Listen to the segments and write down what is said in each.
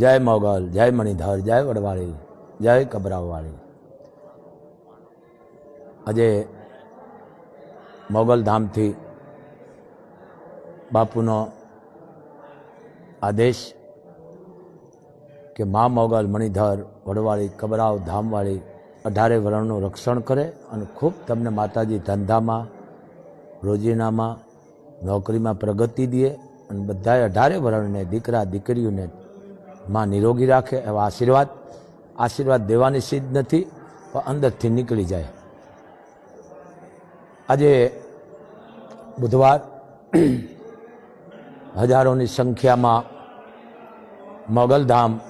જય મોગલ, જય મણિધર, જય વડવાળી, જય કબરાવવાળી આજે મોગલ ધામથી બાપુનો આદેશ કે મા મોગલ, મણિધર, વડવાળી, કબરાવ ધામવાળી અઢારે વરણનું રક્ષણ કરે અને ખૂબ તમને માતાજી ધંધામાં, રોજીનામાં, નોકરીમાં પ્રગતિ દે અને બધાએ અઢારે વરણને દીકરા, દીકરીઓને માં નિરોગી રાખે એવા આશીર્વાદ. આશીર્વાદ દેવાની સિદ્ધ નથી, પણ અંદરથી નીકળી જાય. આજે બુધવાર હજારોની સંખ્યામાં મોગલધામ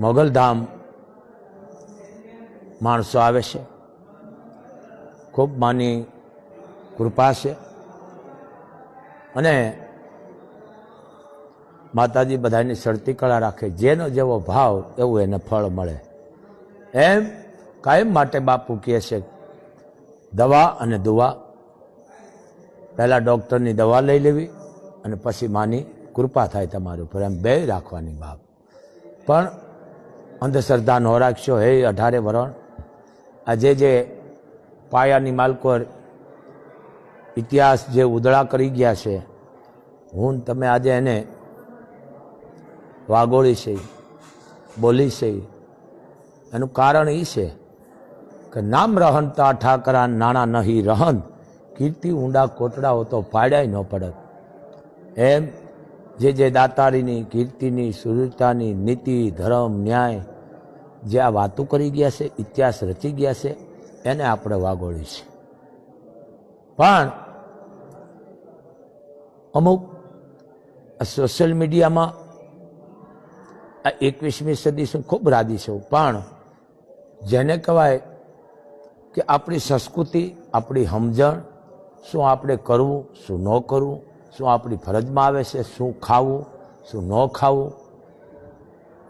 મોગલધામ માણસો આવે છે. ખૂબ માની કૃપા છે. અને માતાજી બધાની સડતી કળા રાખે. જેનો જેવો ભાવ, એવું એને ફળ મળે. એમ કાયમ માટે બાપુ કહે છે, દવા અને દુવા. પહેલાં ડૉક્ટરની દવા લઈ લેવી અને પછી માની કૃપા થાય તમારી ઉપર. એમ બે રાખવાની બાપ. પણ અંધશ્રદ્ધા ન રાખશો હે અઢારે વરણ. આજે જે પાયાની માલકોર ઇતિહાસ જે ઉદળા કરી ગયા છે, હું, તમે આજે એને વાગોળી છે, બોલી છે. એનું કારણ એ છે કે નામ રહનતા ઠાકરા, નાણાં નહીં રહન. કીર્તિ ઊંડા કોટડાઓ તો પાડ્યાય ન પડત. એમ જે જે દાતારીની, કીર્તિની, સુરતાની નીતિ, ધર્મ, ન્યાય જે આ વાતો કરી ગયા છે, ઇતિહાસ રચી ગયા છે, એને આપણે વાગોળી છે. પણ અમુક સોશિયલ મીડિયામાં આ એકવીસમી સદી શું ખૂબ રાદી છે પણ જેને કહેવાય કે આપણી સંસ્કૃતિ, આપણી સમજણ, શું આપણે કરવું, શું ન કરવું, શું આપણી ફરજમાં આવે છે, શું ખાવું, શું ન ખાવું,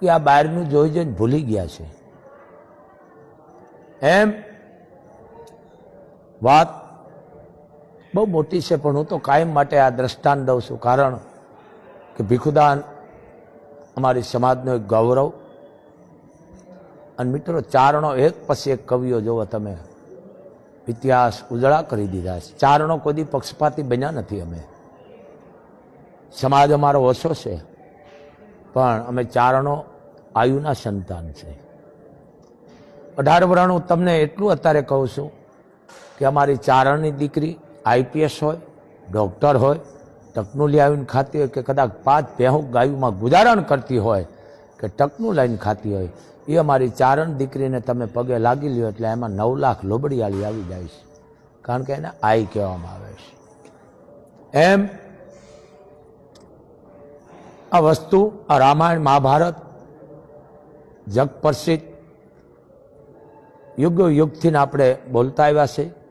એ આ બહારનું જોઈ જોઈને ભૂલી ગયા છે. એમ વાત બહુ મોટી છે, પણ હું તો કાયમ માટે આ દ્રષ્ટાંત દઉં છું. કારણ કે ભીખુદાન અમારી સમાજનો એક ગૌરવ. અને મિત્રો, ચારણો એક પછી એક કવિઓ જોવો તમે. ઇતિહાસ ઉજળા કરી દીધા છે. ચારણો કોઈ પક્ષપાતી બન્યા નથી અમે. સમાજ અમારો ઓછો છે. પણ અમે ચારણો આયુના સંતાન છે. અઢાર વરણ હું તમને એટલું અત્યારે કહું છું કે અમારી ચારણની દીકરી આઈપીએસ હોય, ડૉક્ટર હોય ટકનું આવીને ખાતી હોય કે કદાચ પાંચ ભેહું ગાયુમાં ગુજારણ કરતી હોય કે ટકનું લઈને ખાતી હોય, એ અમારી ચારણ દીકરીને તમે પગે લાગી લ્યો એટલે એમાં નવ લાખ લોબડિયાળી આવી જાય છે. કારણ કે એને આઈ કહેવામાં આવે છે. એમ આ વસ્તુ, આ રામાયણ, મહાભારત, જગ પ્રસિદ્ધ યુગ યુગથી આપણે બોલતા આવ્યા છે.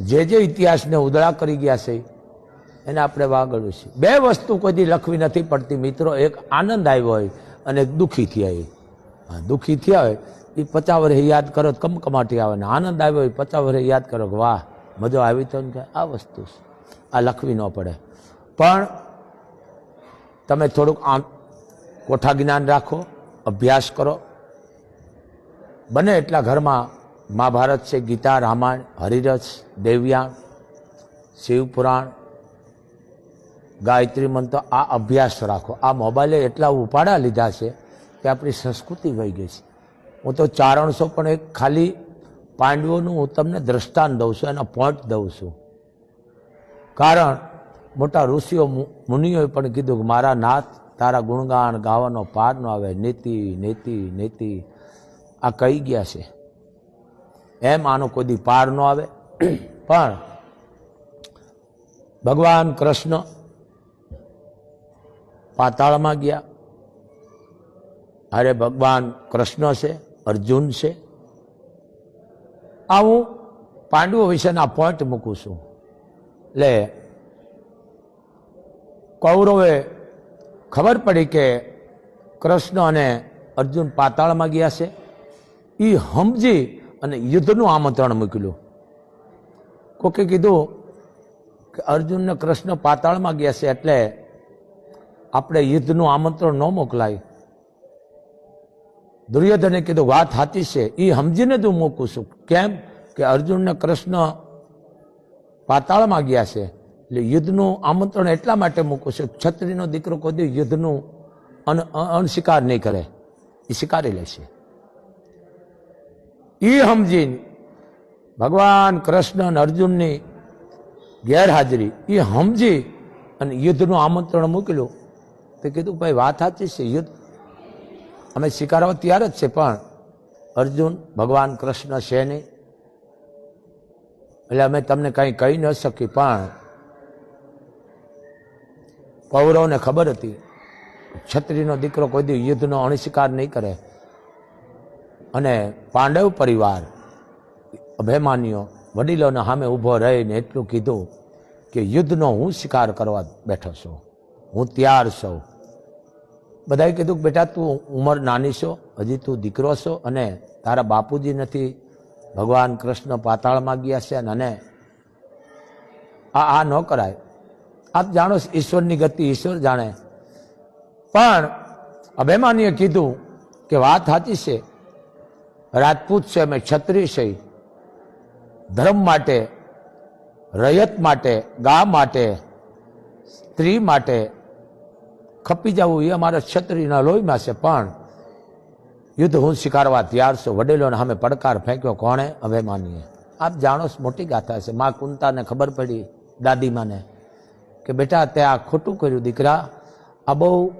જે જે ઇતિહાસને ઉદળા કરી ગયા છે એને આપણે વાગડવું છે. બે વસ્તુ કોઈથી લખવી નથી પડતી, મિત્રો. એક આનંદ આવ્યો હોય અને એક દુઃખી થયા હોય. હા, દુઃખી થયા હોય એ પચાસ વર્ષે યાદ કરો તો કમકમાટી આવે ને આનંદ આવ્યો હોય, પચાસ વર્ષે યાદ કરો કે વાહ, મજો આવી તો ને આ વસ્તુ છે. આ લખવી ન પડે. પણ તમે થોડુંક આમ કોઠા જ્ઞાન રાખો, અભ્યાસ કરો. બને એટલા ઘરમાં મહાભારત છે, ગીતા, રામાયણ, હરિરસ દેવ્યાણ શિવપુરાણ ગાયત્રી મંત્ર આ અભ્યાસ રાખો. આ મોબાઈલે એટલા ઉપાડા લીધા છે કે આપણી સંસ્કૃતિ વહી ગઈ છે. હું તો ચારણસો પણ એક ખાલી પાંડવોનું હું તમને દ્રષ્ટાંત દઉં છું, એના પોઈન્ટ દઉં છું. કારણ, મોટા ઋષિઓ મુનિઓએ પણ કીધું કે મારા નાથ તારા ગુણગાન ગાવાનો પાર ન આવે. નીતિ નીતિ નીતિ. આ કહી ગયા છે? એમ આનો કોઈ પાર ન આવે. પણ ભગવાન કૃષ્ણ પાતાળમાં ગયા. અરે ભગવાન કૃષ્ણ છે, અર્જુન છે. આ હું પાંડવો વિશેના પોઈન્ટ મૂકું છું. એટલે કૌરવે ખબર પડી કે કૃષ્ણ અને અર્જુન પાતાળમાં ગયા છે. એ સમજી અને યુદ્ધનું આમંત્રણ મૂકેલું કોકે કીધું કે અર્જુનને કૃષ્ણ પાતાળમાં ગયા છે એટલે આપણે યુદ્ધનું આમંત્રણ ન મોકલાય. દુર્યોધને કીધું, વાત હાથી છે. એ સમજીને હું મૂકું છું. કેમ? કે અર્જુનને કૃષ્ણ પાતાળમાં ગયા છે. એટલે યુદ્ધનું આમંત્રણ એટલા માટે મૂકું છું છત્રીનો દીકરો કોઈ યુદ્ધનું અન અણસ્વીકાર નહીં કરે. એ સ્વીકારી લેશે એ સમજીને ભગવાન કૃષ્ણ અને અર્જુનની ગેરહાજરી. એ સમજી અને યુદ્ધનું આમંત્રણ મૂકેલું તે કીધું, ભાઈ, વાત સાચી છે, યુદ્ધ અમે સ્વીકારવા તૈયાર જ છે, પણ અર્જુન, ભગવાન કૃષ્ણ છે નહીં. એટલે અમે તમને કંઈ કહી ન શકી, પણ કૌરવને ખબર હતી, છત્રીનો દીકરો કોઈ દી યુદ્ધનો અણસ્વીકાર નહીં કરે. અને પાંડવ પરિવાર, અભિમાનીઓ, વડીલોને સામે ઊભો રહીને એટલું કીધું કે, યુદ્ધનો હું સ્વીકાર કરવા બેઠો છું. હું તૈયાર છું. બધાએ કીધું કે બેટા તું ઉંમર નાની છો, હજી તું દીકરો છો અને તારા બાપુજી નથી, ભગવાન કૃષ્ણ પાતાળમાં ગયા છે અને આ આ ન કરાય. આપ જાણો ઈશ્વરની ગતિ ઈશ્વર જાણે. પણ અભિમાનીએ કીધું કે વાત સાચી છે. રાજપૂત છે, અમે ક્ષત્રિય છે. ધર્મ માટે, રયત માટે, ગા માટે, સ્ત્રી માટે ખપી જવું એ અમારા છત્રીના લોહીમાં છે, પણ યુદ્ધ હું સ્વીકારવા તૈયાર છું. વડીલોને અમે પડકાર ફેંક્યો, કોણે? હવે માનીએ આપ જાણો મોટી ગાથા છે. મા કુંતાને ખબર પડી દાદીમાને કે બેટા, તે આ ખોટું કર્યું, દીકરા. આ બહુ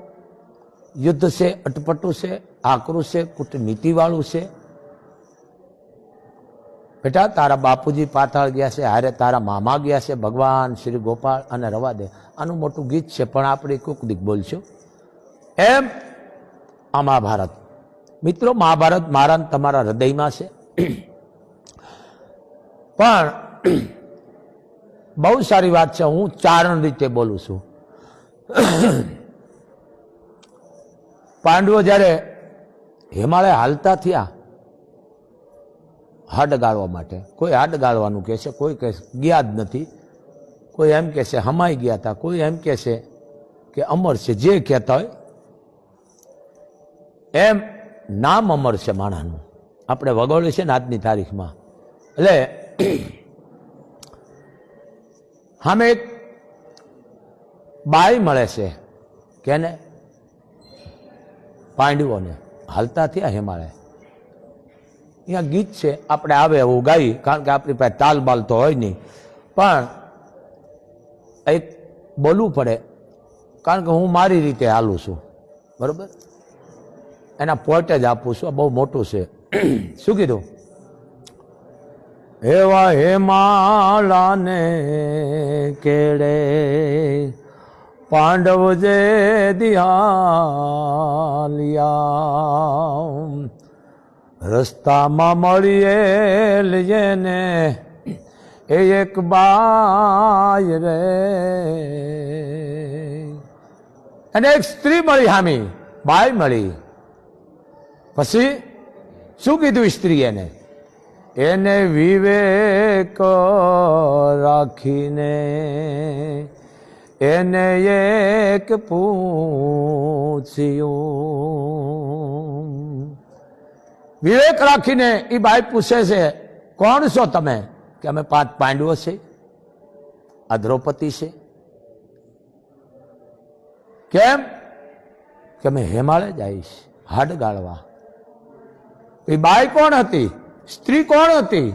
યુદ્ધ છે, અટપટું છે, આકરું છે, કૂટનીતિવાળું છે. બેટા, તારા બાપુજી પાતાળ ગયા છે, હારે તારા મામા ગયા છે, ભગવાન શ્રી ગોપાળ અને રવા દે. આનું મોટું ગીત છે, પણ આપણે કુક દીક બોલશું. એમ આ મહાભારત. મિત્રો, મહાભારત મારા તમારા હૃદયમાં છે. પણ બહુ સારી વાત છે, હું ચારણ રીતે બોલું છું. પાંડવો જ્યારે હિમાલય હાલતા થયા હાડ ગાળવા માટે. કોઈ હાડ ગાળવાનું કહે છે, કોઈ કહે ગયા જ નથી. કોઈ એમ કહે છે, હમાઈ ગયા હતા કોઈ એમ કહે છે કે, અમર છે. જે કહેતા હોય, એમ નામ અમર છે માણાનું. આપણે વગોળ્યું છે ને આજની તારીખમાં. એટલે સામે એક બાઈ મળે છે કેને પાંડવોને હાલતા થયા હિમાલય અહીંયા ગીત છે, આપણે આવે એવું ગાઈ કારણ કે આપણી પાસે તાલ બાલ તો હોય નહીં. પણ એક બોલવું પડે, કારણ કે હું મારી રીતે હાલું છું. બરાબર? એના પોઈન્ટ જ આપું છું, આ બહુ મોટું છે. શું કીધું? એવા હેમાલાને કેળે, પાંડવ જે દિહાલિયા. રસ્તામાં મળીએ જેને એ એક બાય રે. અને એક સ્ત્રી મળી હામી બાય મળી. પછી શું કીધું સ્ત્રી એને? એને વિવેક રાખીને, એને એક પૂછ્યું. વિવેક રાખીને એ બાઈ પૂછે છે, કોણ છો તમે? કે અમે પાંચ પાંડવો છે, આ દ્રૌપદી છે. કેમ? કે અમે હેમાળે જઈશ હાડ ગાળવા. એ બાઈ કોણ હતી? સ્ત્રી કોણ હતી?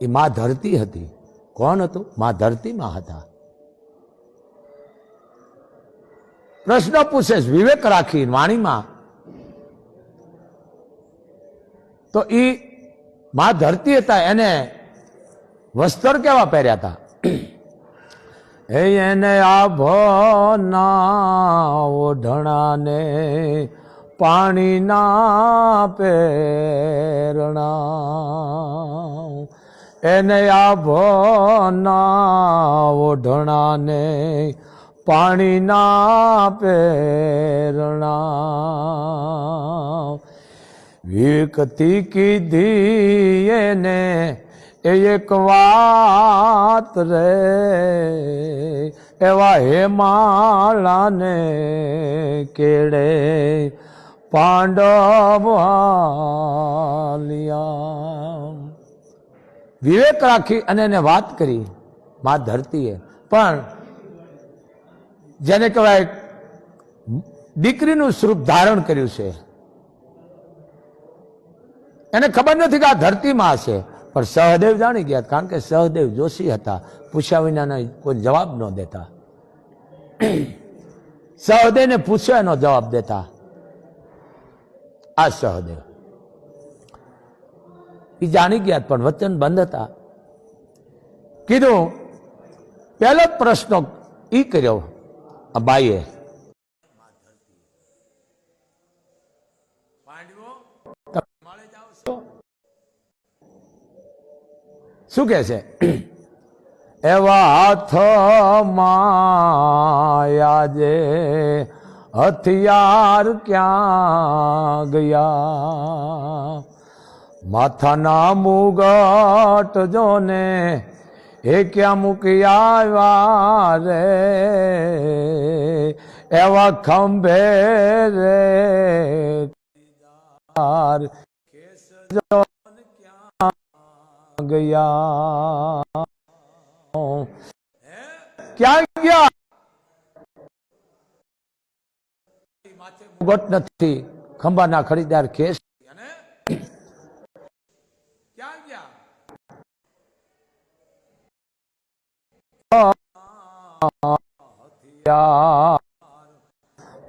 એ માં ધરતી હતી. કોણ હતું? માં ધરતીમાં હતા. પ્રશ્ન પૂછે વિવેક રાખી વાણીમાં તો એ મા ધરતી હતા, એને વસ્ત્ર કેવા પહેર્યા હતા? એને આભો ના ઓઢણાને પાણીના પેરણા એને આભો ના ઓઢણાને પાણીના પેરણા વિકતી કીધી એને એક વાત રે. એવા હેમાળાને કેડે પાંડવ વિવેક રાખી અને એને વાત કરી, મા ધરતીએ. પણ જેને કહેવાય, દીકરીનું સ્વરૂપ ધારણ કર્યું છે. એને ખબર નથી કે આ ધરતીમાં હશે. પણ સહદેવ જાણી ગયા, કારણ કે સહદેવ જોશી હતા. પૂછ્યા વિનાના કોઈ જવાબ ન દેતા. સહદેવને પૂછ્યો એનો જવાબ દેતા. આ સહદેવ. એ જાણી ગયા પણ વચન બંધ હતા. કીધું, પહેલો પ્રશ્ન એ કર્યો, આ બાઈએ શું કહે છે? એવા હાથ જે હથિયાર ક્યાં ગયા? માથાના મુગટ જોને એ ક્યાં મૂકી આવ્યા રે? એવા ખંભે રે. જો ગયા. ક્યાં ગયા? મુગટ નથી. ખંભાના ખરીદાર કેસ.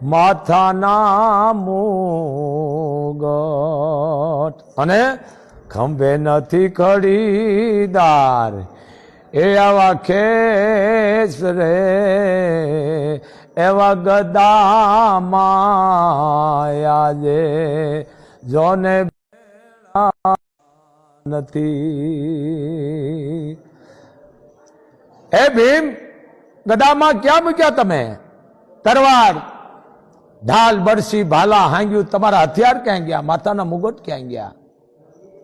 માથાના મુગટ. અને ખંભે નથી ખડીદાર એ આવા ખેસ રે, એવા ગદા આજે જોને નથી. હે ભીમ, ગદામાં ક્યાં મૂક્યા તમે? તરવાર, ઢાલ, બરસી, ભાલા હાંગ્યું, તમારા હથિયાર ક્યાં ગયા? માતાના મુગટ ક્યાં ગયા?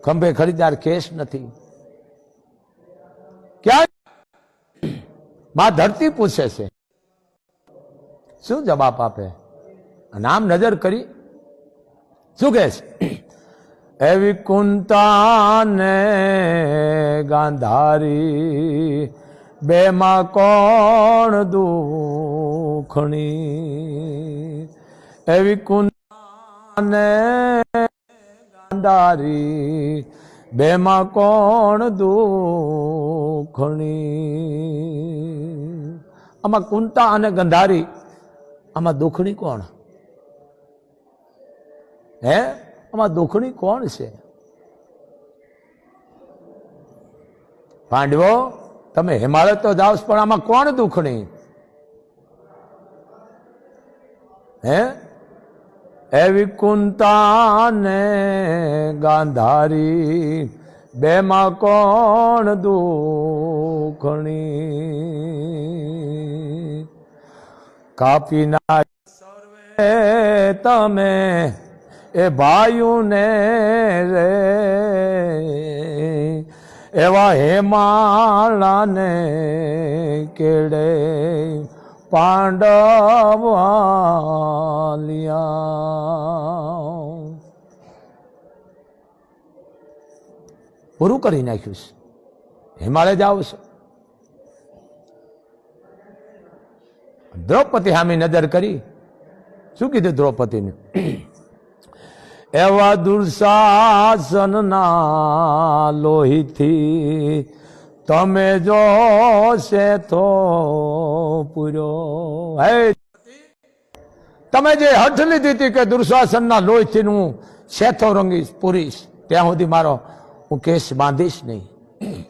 ખંભે ખરીદાર કેસ નથી. ક્યાં? માં ધરતી પૂછે છે, શું જવાબ આપે? નામ નજર કરી, શું કહે છે? એવી કુંતાને ગાંધારી, બેમાં કોણ દુખણી એવી કુંતાને ગાંધારી બેમાં કોણ દુખણી આમાં કુંતા અને ગંધારી, આમાં દુખણી કોણ? હે? આમાં દુખણી કોણ છે? પાંડવો, તમે હિમાલય તો જાઓ પણ આમાં કોણ દુખણી હે? એવી કુંતાને ગાંધારી, બેમાં કોણ દુખણી? કાપી ના સર્વે તમે, એ ભાયુને રે. એવા હેમાળાને કેડે? પાંડવાલિયા. પૂરું કરી નાખ્યું છે. હિમાલય જ આવશે. દ્રૌપદી સામે નજર કરી. શું કીધું દ્રૌપદીને? એવા દુર્શાસનના લોહીથી તમે જો છે તો પૂરો. હે. તમે જે હઠ લીધી હતી કે દુર્શાસનના લોહીથી હું શેથો રંગીશ, પૂરીશ, ત્યાં સુધી મારો હું કેસ બાંધીશ નહીં.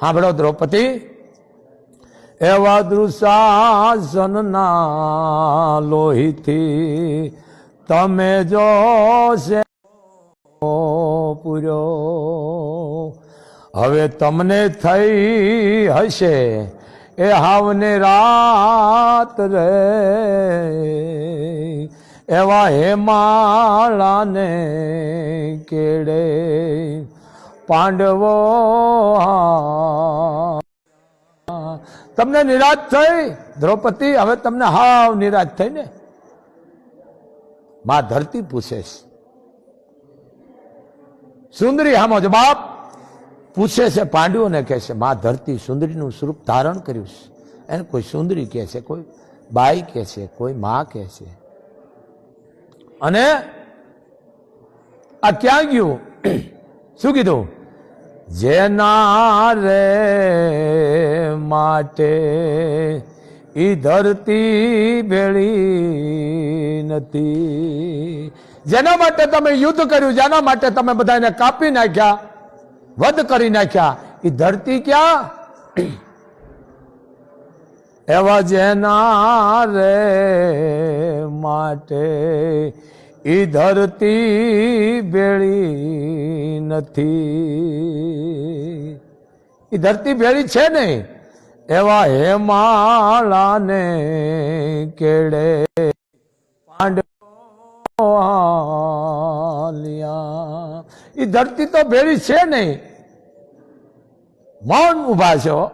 સાંભળો દ્રૌપદી. એવા દુશાસનના લોહીથી તમે જો પૂર્યો હવે તમને થઈ હશે. એ હાવને રાત રે. એવા હેમાળાને કેડે. પાંડવો તમને નિરાશ થઈ? દ્રૌપદી, હવે તમને હાવ નિરાશ થઈ ને? માં ધરતી પૂછે સુંદરી હામો જવાબ પૂછે છે પાંડવોને કહે છે, મા ધરતી સુંદરીનું સ્વરૂપ ધારણ કર્યું છે. એને કોઈ સુંદરી કહે છે, કોઈ બાઈ કહે છે, કોઈ મા કહે છે. અને આ ક્યાં ગયું? શું કીધું? જેના રે માટે ઈ ધરતી ભેળી નથી. જેના માટે તમે યુદ્ધ કર્યું, જેના માટે તમે બધાને કાપી નાખ્યા વધ કરી નાખ્યા. એ ધરતી ક્યાં? એવા જેના રે માટે એ ધરતી ભેળી નથી. એ ધરતી ભેળી છે નહીં એવા હેમાળાને કેડે પાંડલિયા ઈ ધરતી તો ભેળી છે નહીં. મૌન ઊભા છો.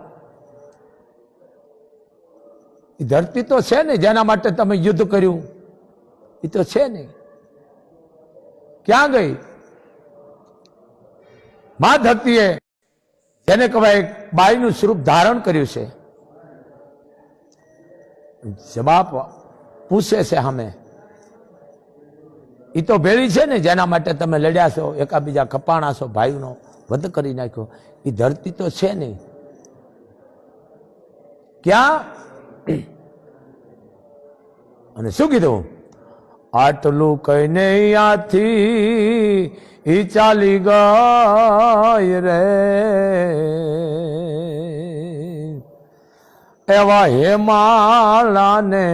એ ધરતી તો છે ને જેના માટે તમે યુદ્ધ કર્યું. એ તો છે નહીં. ક્યાં ગઈ? મા ધરતીએ જેને કહેવાય બાઈનું સ્વરૂપ ધારણ કર્યું છે. જવાબ પૂછે છે સામે. એ તો ભેળી છે ને, જેના માટે તમે લડ્યા છો, એકાબીજા ખપાણા છો ભાઈનો વધ કરી નાખ્યો. એ ધરતી તો છે નહીં. ક્યાં? અને શું કીધું? આટલું કહીને આથી એ ચાલી ગઈ રે. એવા હેમાળાને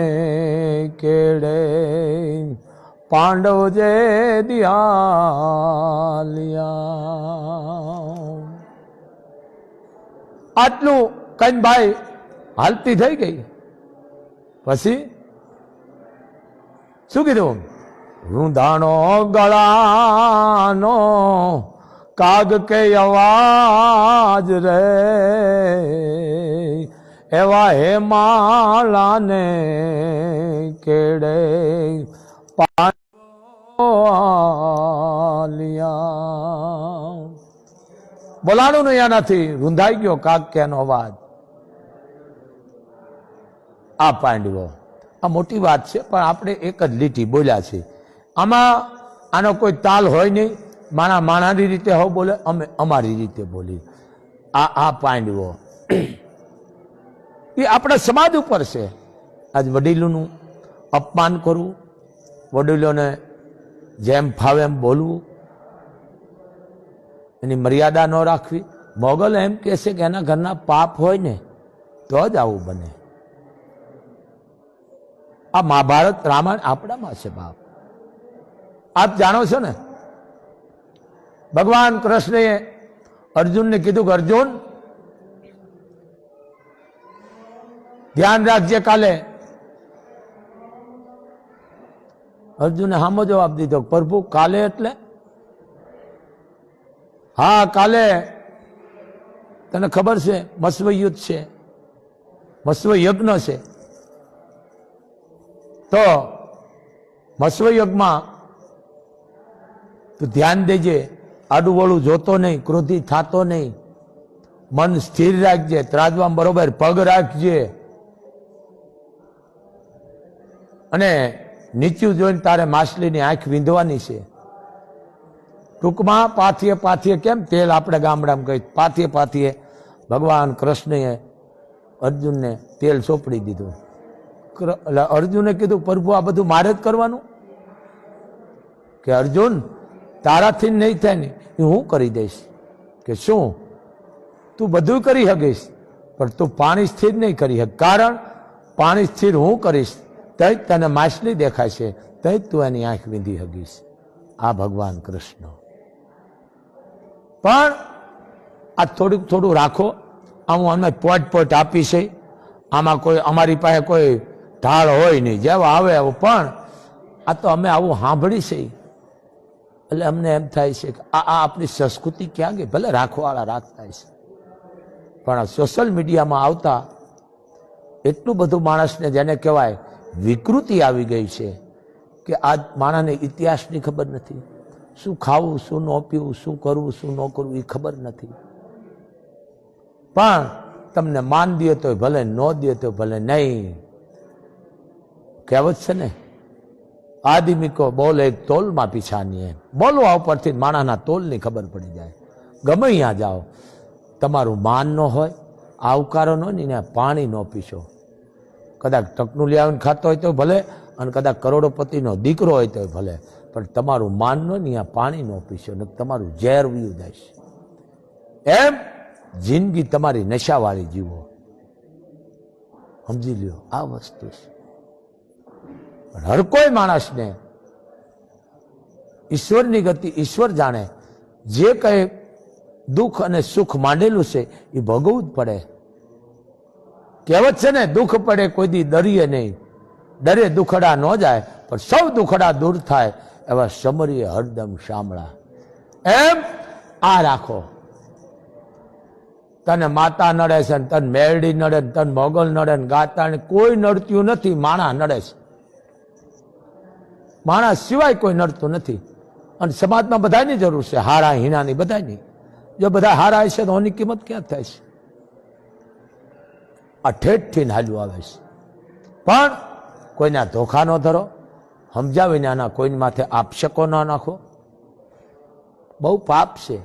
કેડે પાંડવ જે દિયાલિયા આટલું કઈ ભાઈ હાલતી થઈ ગઈ. પછી શું કીધું? રૂંધાણો ગળાનો કાગ કે અવાજ રે. એવા હે માલાને કેડે. પાલિયા બોલાણું નહીં આનાથી રૂંધાઈ ગયો કાક કે એનો અવાજ. આ પાંડવો. આ મોટી વાત છે, પણ આપણે એક જ લીટી બોલ્યા છે આમાં આનો કોઈ તાલ હોય નહીં. માણા માણાની રીતે હો બોલે, અમે અમારી રીતે બોલી આ આ પાંડવો. એ આપણા સમાજ ઉપર છે. આજ વડીલોનું અપમાન કરવું, વડીલોને જેમ ફાવે એમ બોલવું. એની મર્યાદા ન રાખવી. મોગલ એમ કહેશે કે એના ઘરના પાપ હોય ને, તો જ આવું બને. આ મહાભારત રામાયણ આપણામાં છે બાપ. આપ જાણો છો ને? ભગવાન કૃષ્ણએ અર્જુનને કીધું કે, અર્જુન, ધ્યાન રાખજે કાલે અર્જુને સામો જવાબ દીધો પ્રભુ, કાલે એટલે? હા, કાલે. તને ખબર છે મસ્વયુદ્ધ છે મસ્વયજ્ઞ છે. તો મસ્વયજ્ઞમાં તું ધ્યાન દેજે, આડુવળું જોતો નહીં, ક્રોધી થતો નહીં. મન સ્થિર રાખજે, ત્રાજવામાં બરોબર પગ રાખજે. અને નીચું જોઈને તારે માછલીની આંખ વીંધવાની છે. ટૂંકમાં પાથીએ પાથીએ કેમ તેલ આપણે ગામડામાં કહી, પાથીએ પાથીએ ભગવાન કૃષ્ણએ અર્જુનને તેલ સોંપડી દીધું. એટલે અર્જુને કીધું, પ્રભુ, આ બધું મારે જ કરવાનું? કે અર્જુન, તારાથી નહીં થાય ને, એ હું કરી દઈશ. કે શું? તું બધું કરી શકીશ પણ તું પાણી સ્થિર નહીં કરી શક કારણ પાણી સ્થિર હું કરીશ. જ તને માછલી દેખાશે, તઈ તું એની આંખ વીંધી હગીશ. આ ભગવાન કૃષ્ણ. પણ આ થોડુંક થોડું રાખો આ હું અમે પોટ પોટ આપી છે આમાં કોઈ, અમારી પાસે કોઈ ઢાળ હોય નહીં. જેવા આવે એવું, પણ આ તો અમે આવું સાંભળી છે. એટલે અમને એમ થાય છે કે આ આ આપણી સંસ્કૃતિ ક્યાં ગઈ? ભલે રાખવાળા રાખતા છે પણ સોશિયલ મીડિયામાં આવતા એટલું બધું માણસને જેને કહેવાય વિકૃતિ આવી ગઈ છે કે આ માણસને ઇતિહાસની ખબર નથી. શું ખાવું, શું ન પીવું, શું કરવું, શું ન કરવું એ ખબર નથી. પણ તમને માન દે તો ભલે, ન દે તો ભલે નહીં. કહેવત છે ને, આદમી કો બોલ એક તોલમાં પીછાની બોલવા ઉપરથી માણસના તોલની ખબર પડી જાય. ગમે ત્યાં જાઓ, તમારું માન ન હોય, આવકારો ન ને પાણી ન પીશો. કદાચ ટકનું લઈ આવીને ખાતો હોય તો ભલે, અને કદાચ કરોડોપતિનો દીકરો હોય તો ભલે. પણ તમારું માન ન આ પાણી ન પીશો, ને તમારું ઝેર વીયું દેશે એમ જિંદગી તમારી નશાવાળી જીવો. સમજી લ્યો, આ વસ્તુ છે. પણ હર કોઈ માણસને ઈશ્વરની ગતિ ઈશ્વર જાણે. જે કંઈ દુઃખ અને સુખ માંડેલું છે, એ ભોગવવું જ પડે. કહેવત છે ને દુઃખ પડે કોઈ દી ડરીએ નહીં. ડરે દુખડા ન જાય, પણ સૌ દુખડા દૂર થાય એવા સમરીએ હરદમ શામળા એમ આ રાખો. તને માતા નડે છે ને તને મેરડી નડે ને તને મોગલ નડે ને ગાતા ને કોઈ નડતું નથી, માણા નડે છે. માણસ સિવાય કોઈ નડતું નથી. અને સમાજમાં બધાની જરૂર છે, હારા હીણાની બધાની. જો બધા હારા હશે તો એની કિંમત ક્યાં થાય છે? આ ઠેઠથી આવે છે. પણ કોઈના ધોખા ન ધરો. સમજાવીને આના કોઈની માથે આપશકો ન નાખો. બહુ પાપ છે.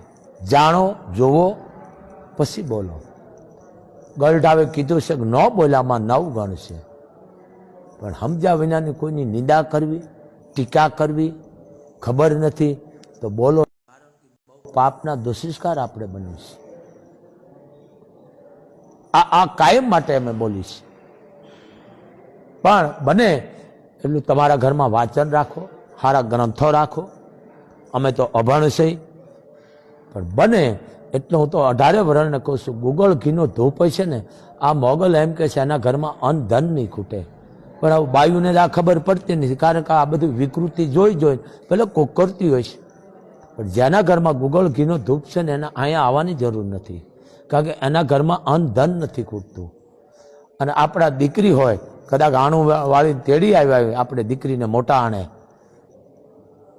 જાણો જોવો પછી બોલો. ગલઢાવે કીધું છે કે ન બોલામાં નવ ગણ છે. પણ સમજ્યા વિનાની કોઈની નિંદા કરવી, ટીકા કરવી, ખબર નથી, તો બોલો. પાપના દોષિષ્કાર આપણે બનીશ આ આ કાયમ માટે અમે બોલીશ પણ બને એટલું તમારા ઘરમાં વાંચન રાખો, સારા ગ્રંથો રાખો. અમે તો અભણ છે પણ બને એટલું હું તો અઢારે વર્ણને કહું છું ગુગળ ઘીનો ધૂપ છે ને, આ મોગલ એમ કે છે એના ઘરમાં અન્ન ધન નહીં ખૂટે. પણ આ બાયુને આ ખબર પડતી નથી, કારણ કે આ બધી વિકૃતિ જોઈ જોઈ પેલો કોક કરતી હોય છે. પણ જેના ઘરમાં ગુગળ ઘીનો ધૂપ છે ને, એના અહીંયા આવવાની જરૂર નથી. કારણ કે એના ઘરમાં અન્ન ધન નથી ખૂટતું. અને આપણા દીકરી હોય કદાચ આણું વાળી તેડી આવ્યા હોય, આપણે દીકરીને મોટા આણે.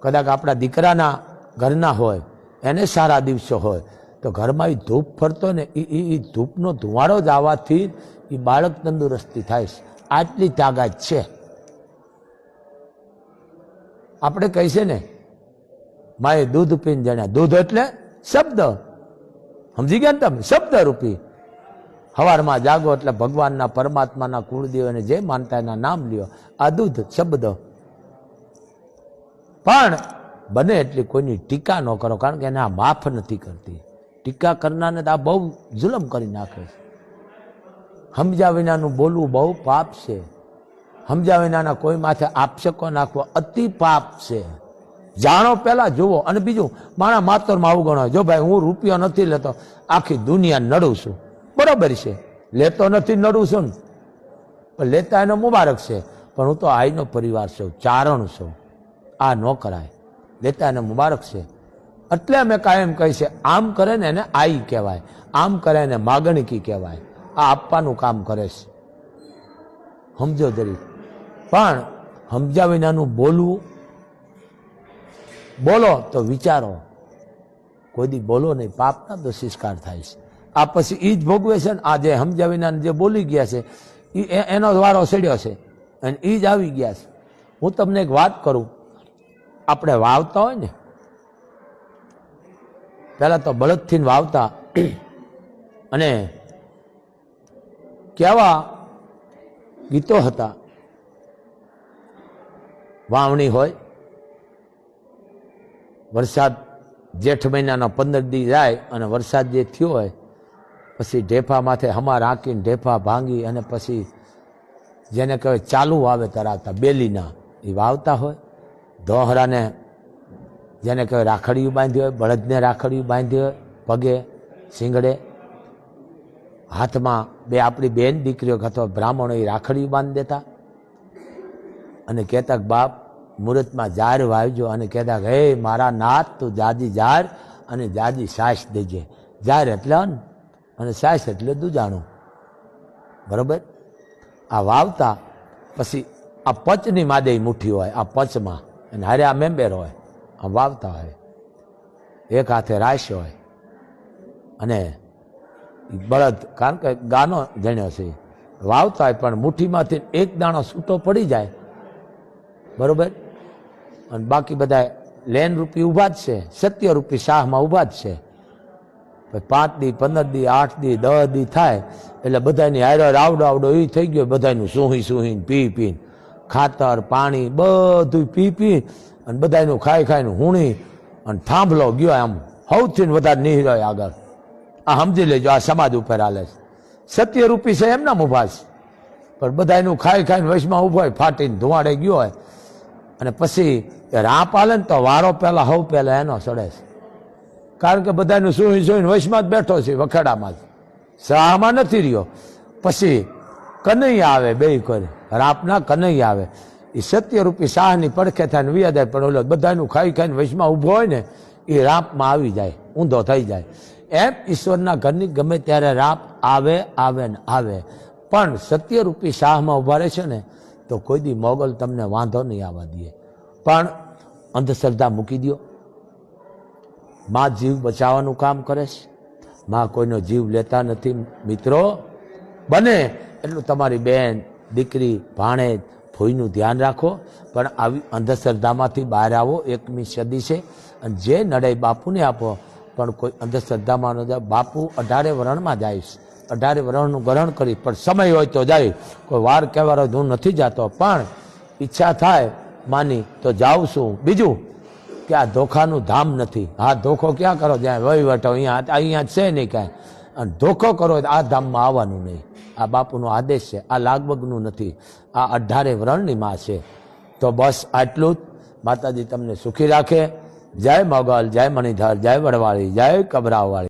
કદાચ આપણા દીકરાના ઘરના હોય, એને સારા દિવસો હોય, તો ઘરમાં એ ધૂપ ફરતો ને એ એ ધૂપનો ધુમાડો જ આવવાથી એ બાળક તંદુરસ્તી થાય છે. આટલી તાકાત છે. આપણે કહીશું ને, માએ દૂધ પીને જાણ્યા. દૂધ એટલે શબ્દ. સમજી ગયા ને તમે? શબ્દ રૂપી હવારમાં જાગો એટલે ભગવાનના પરમાત્માના કુળદેવને જે માનતા એના નામ લ્યો, આ દૂધ, શબ્દ. પણ બને એટલી કોઈની ટીકા ન કરો, કારણ કે એને આ માફ નથી કરતી. ટીકા કરનારને તો આ બહુ જુલમ કરી નાખે છે. સમજ્યા વિનાનું બોલવું બહુ પાપ છે. સમજ્યા વિનાના કોઈ માથે આપશકો નાખવો અતિ પાપ છે. જાણો પહેલા, જુઓ, અને બીજું, મારા માતરમાં આવું ગણો જો ભાઈ, હું રૂપિયો નથી લેતો, આખી દુનિયા નડું છું. બરોબર છે. લેતો નથી, નડું છું ને. પણ લેતા એનો મુબારક છે. પણ હું તો આઈનો પરિવાર છું, ચારણ છું. આ ન કરાય. લેતા એને મુબારક છે. એટલે અમે કાયમ કહી છે, આમ કરે ને એને આઈ કહેવાય. આમ કરે એને માગણકી કહેવાય. આ આપવાનું કામ કરે છે. સમજો જરી. પણ સમજાવીનાનું વિનાનું બોલવું બોલો તો વિચારો. કોઈ દી બોલો નહીં, પાપના દોષિષ્કાર થાય છે. આ પછી એ જ ભોગવે છે ને, આ જે સમજ્યા વિના જે બોલી ગયા છે એ એનો વારો સડ્યો છે. અને એ જ આવી ગયા છે. હું તમને એક વાત કરું. આપણે વાવતા હોય ને, પહેલાં તો બળદથી વાવતા. અને કેવા ગીતો હતા. વાવણી હોય વરસાદ જેઠ મહિનાનો પંદર દી જાય અને વરસાદ જે થયો હોય, પછી ઢેફા માથે હમા રાખીને ઢેફા ભાંગી અને પછી જેને કહેવાય ચાલુ વાવેતર આવતા, બેલીના, એ વાવતા હોય. દોહરાને જેને કહેવાય રાખડીયું બાંધી હોય, બળદને રાખડીયું બાંધી હોય, પગે, શીંગડે. હાથમાં બે આપણી બેન દીકરીઓ અથવા બ્રાહ્મણો એ રાખડીયું બાંધી દેતા અને કહેતા બાપ મુહૂર્તમાં જાર વાવજો અને કહેતા હે મારા નાથ તું જાજી જાર અને જાજી સાસ દેજે. જાર એટલે અન્ન અને સાસ એટલે દુજાણું. બરાબર? આ વાવતા, પછી આ પચની માદે મુઠ્ઠી હોય, આ પચમાં, અને હારે આ મેમ્બેર હોય આ વાવતા હોય. એક હાથે રાશ હોય, અને બળદ, કારણ કે ગાનો જણ્યો છે. વાવતા હોય, પણ મુઠ્ઠીમાંથી એક દાણો છૂટો પડી જાય. બરોબર? અને બાકી બધા લેન રૂપી ઊભા જ છે, સત્ય રૂપી શાહમાં ઊભા જ છે. પાંચ દી, પંદર દી, આઠ દી, દસ દી થાય, એટલે બધાની હારે આવડો આવડો એ થઈ ગયો બધાનું સૂહી સૂહી પી પી ખાતર, પાણી બધું પી પી અને બધાનું ખાઈ ખાઈને હુણી અને થાંભલો ગયો આમ, સૌથી વધારે નિહિરો આગળ. આ સમજી લેજો, આ સમાજ ઉપર હાલે છે. સત્ય રૂપી છે એમના મુભાસ પણ બધાનું ખાઈ ખાઈને વચમાં ઊભો હોય, ફાટીને ધુવાડે ગયો હોય અને પછી રાપ હાલે ને તો વારો પહેલાં હવ પહેલાં એનો સડે છે. કારણ કે બધાનું સુઈ સુઈને વશમાં જ બેઠો છે વખેડામાં જ. શાહમાં નથી રહ્યો. પછી કનૈયા આવે બે કરે રાપના કનૈયા આવે. એ સત્યરૂપી શાહની પડખે થાય ને જાય પણ ઓલો બધાનું ખાઈ ખાઈને વચમાં ઊભો હોય ને એ રાપમાં આવી જાય, ઊંધો થઈ જાય. એમ ઈશ્વરના ઘરની ગમે ત્યારે રાપ આવે આવે ને આવે. પણ સત્યરૂપી શાહમાં ઊભા રહે છે ને તો કોઈ દી મોગલ તમને વાંધો નહીં આવવા દે. પણ અંધશ્રદ્ધા મૂકી દો માં જીવ બચાવવાનું કામ કરે છે. માં કોઈનો જીવ લેતા નથી. મિત્રો, બને એટલું તમારી બેન, દીકરી ભાણેજ ફોઈનું ધ્યાન રાખો. પણ આવી અંધશ્રદ્ધામાંથી બહાર આવો. એકમી સદી છે. અને જે નડાઈ બાપુને આપો. પણ કોઈ અંધશ્રદ્ધામાં ન જાય. બાપુ અઢારે વરણમાં જાય છે. અઢારે વરણનું ગ્રહણ કરી પણ સમય હોય તો જાય. કોઈ વાર કહેવાર હું નથી જતો. પણ ઈચ્છા થાય, માની, તો જાઉં છું. બીજું કે આ ધોખાનું ધામ નથી. હા, ધોખો ક્યાં કરો? જ્યાં વહીવટો અહીંયા અહીંયા છે નહીં કાંઈ. અને ધોખો કરો આ ધામમાં આવવાનું નહીં. આ બાપુનો આદેશ છે. આ લાગબગનું નથી. આ અઢારે વરણની માં છે. તો બસ આટલું જ. માતાજી તમને સુખી રાખે. જય મોગલ, જય મણિધર, જય વડવાળી, જય કબરાવાળી.